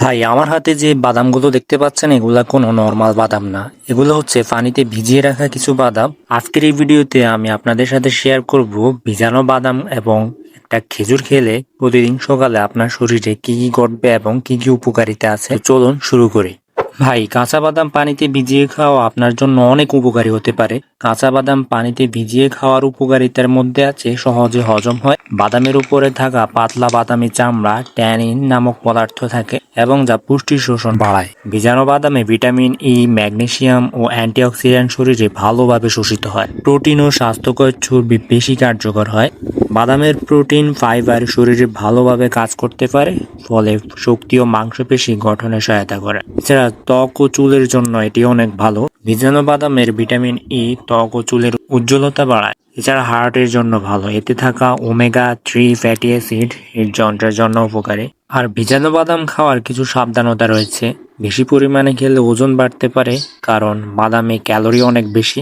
ভাই, আমার হাতে যে বাদামগুলো দেখতে পাচ্ছেন, এগুলা কোনো নর্মাল বাদাম না। এগুলো হচ্ছে পানিতে ভিজিয়ে রাখা কিছু বাদাম। আজকের এই ভিডিওতে আমি আপনাদের সাথে শেয়ার করব ভিজানো বাদাম এবং একটা খেজুর খেলে প্রতিদিন সকালে আপনার শরীরে কি কি ঘটবে এবং কি কি উপকারিতা আছে। চলুন শুরু করি। ভাই, কাঁচা বাদাম পানিতে ভিজিয়ে খাওয়া আপনার জন্য অনেক উপকারী হতে পারে। কাঁচা বাদাম পানিতে ভিজিয়ে খাওয়ার উপকারিতার মধ্যে আছে সহজে হজম হয়। বাদামের উপরে থাকা পাতলা বাদামি চামড়া, ট্যানিন নামক পদার্থ থাকে এবং যা পুষ্টি শোষণ বাড়ায়। ভিজানো বাদামে ভিটামিন ই, ম্যাগনেসিয়াম ও অ্যান্টিঅক্সিডেন্ট শরীরে ভালোভাবে শোষিত হয়। প্রোটিন ও স্বাস্থ্যকর চর্বি বেশি কার্যকর হয়। বাদামের প্রোটিন, ফাইবার শরীরে ভালোভাবে কাজ করতে পারে, ফলে শক্তি ও মাংসপেশি গঠনে সহায়তা করে। এছাড়া ত্বক ও চুলের জন্য এটি অনেক ভালো। ভিজানো বাদামের ভিটামিন ই ত্বক ও চুলের উজ্জ্বলতা বাড়ায়, এছাড়া হার্টের জন্য ভালো। এতে থাকা ওমেগা থ্রি ফ্যাটি অ্যাসিড হৃদযন্ত্রের জন্য উপকারী। আর ভিজানো বাদাম খাওয়ার কিছু সাবধানতা রয়েছে। বেশি পরিমাণে খেলে ওজন বাড়তে পারে, কারণ বাদামে ক্যালোরি অনেক বেশি।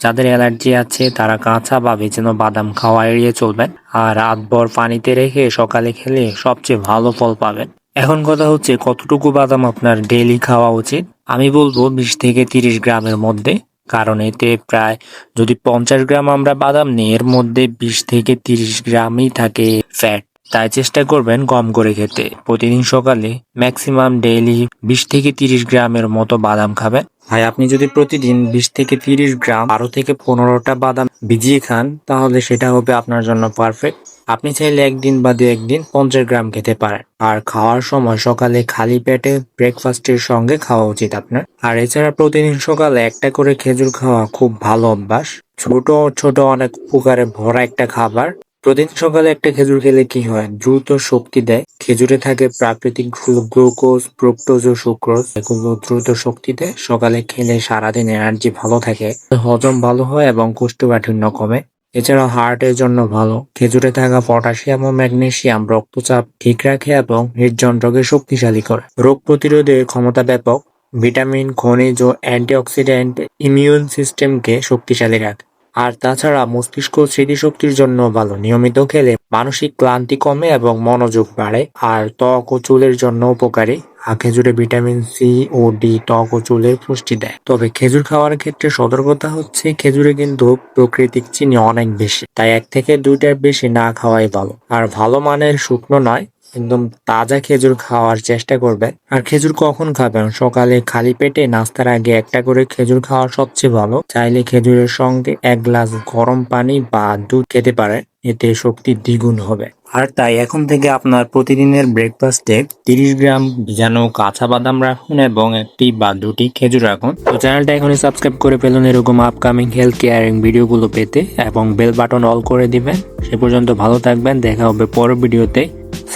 যাদের অ্যালার্জি আছে, তারা কাঁচা বা ভেজানো বাদাম খাওয়া এড়িয়ে চলবেন। আর রাতভর পানিতে রেখে সকালে খেলে সবচেয়ে ভালো ফল পাবেন। এখন কথা হচ্ছে কতটুকু বাদাম আপনার ডেইলি খাওয়া উচিত? আমি বলব বিশ থেকে তিরিশ গ্রামের মধ্যে, কারণ এতে প্রায় যদি পঞ্চাশ গ্রাম আমরা বাদাম নিই, এর মধ্যে বিশ থেকে তিরিশ গ্রামই থাকে ফ্যাট তাই চেষ্টা করবেন কম করে খেতে। প্রতিদিন সকালে ম্যাক্সিমাম ডেইলি বিশ থেকে তিরিশ গ্রামের মতো বাদাম খাবেন। ভাই, আপনি যদি প্রতিদিন বিশ থেকে তিরিশ গ্রাম বারো থেকে পনেরোটা বাদাম ভিজিয়ে খান, তাহলে সেটা হবে আপনার জন্য পারফেক্ট আপনি চাইলে একদিন বা দু একদিন পঞ্চাশ গ্রাম খেতে পারেন। আর খাওয়ার সময় সকালে খালি পেটে ব্রেকফাস্টের সঙ্গে খাওয়া উচিত আপনার। আর এছাড়া প্রতিদিন সকালে একটা করে খেজুর খাওয়া খুব ভালো অভ্যাস। ছোট ছোট অনেক উপকারে ভরা একটা খাবার। প্রতিদিন সকালে একটা খেজুর খেলে কি হয়? দ্রুত শক্তি দেয়। খেজুরে থাকে প্রাকৃতিক গ্লুকোজ প্রোক্টোজ ও সুক্রোজ এগুলো দ্রুত শক্তি দেয়। সকালে খেলে সারাদিন এনার্জি ভালো থাকে। হজম ভালো হয় এবং কোষ্ঠকাঠিন্য কমে। এছাড়াও হার্টের জন্য ভালো। খেজুরে থাকা পটাশিয়াম ও ম্যাগনেশিয়াম রক্তচাপ ঠিক রাখে এবং হৃদযন্ত্রকে শক্তিশালী করে। রোগ প্রতিরোধের ক্ষমতা ব্যাপক। ভিটামিন, খনিজ ও অ্যান্টিঅক্সিডেন্ট ইমিউন সিস্টেমকে শক্তিশালী রাখে। আর তাছাড়া মস্তিষ্ক স্মৃতিশক্তির জন্য ভালো। নিয়মিত খেলে মানসিক ক্লান্তি কমে এবং মনোযোগ বাড়ে। আর ত্বক ও চুলের জন্য উপকারী। আর খেজুরে ভিটামিন সি ও ডি ত্বক ও চুলের পুষ্টি দেয়। তবে খেজুর খাওয়ার ক্ষেত্রে সতর্কতা হচ্ছে, খেজুরে কিন্তু প্রাকৃতিক চিনি অনেক বেশি। তাই এক থেকে দুইটার বেশি না খাওয়াই ভালো। আর ভালো মানের শুকনো নয় একদম তাজা খেজুর খাওয়ার চেষ্টা করবেন আর খেজুর কখন খাবেন? সকালে খালি পেটে নাস্তার আগে একটা করে খেজুর খাওয়া সবচেয়ে ভালো। চাইলে খেজুরের সঙ্গে এক গ্লাস গরম পানি বা দুধ খেতে পারেন। এতে শক্তি দ্বিগুণ হবে। আর তাই এখন থেকে আপনার প্রতিদিনের ব্রেকফাস্টে তিরিশ গ্রাম ভিজানো কাঁচা বাদাম রাখুন এবং একটি বা দুটি খেজুর রাখুন। তো চ্যানেলটা এখনই সাবস্ক্রাইব করে ফেলুন এরকম আপকামিং হেলথ কেয়ারিং ভিডিওগুলো পেতে। এবং বেল বাটন অল করে দিবেন। সে পর্যন্ত ভালো থাকবেন। দেখা হবে পরের ভিডিওতে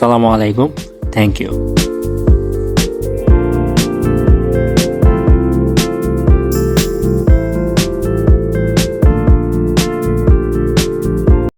সালামু আলাইকুম। Thank you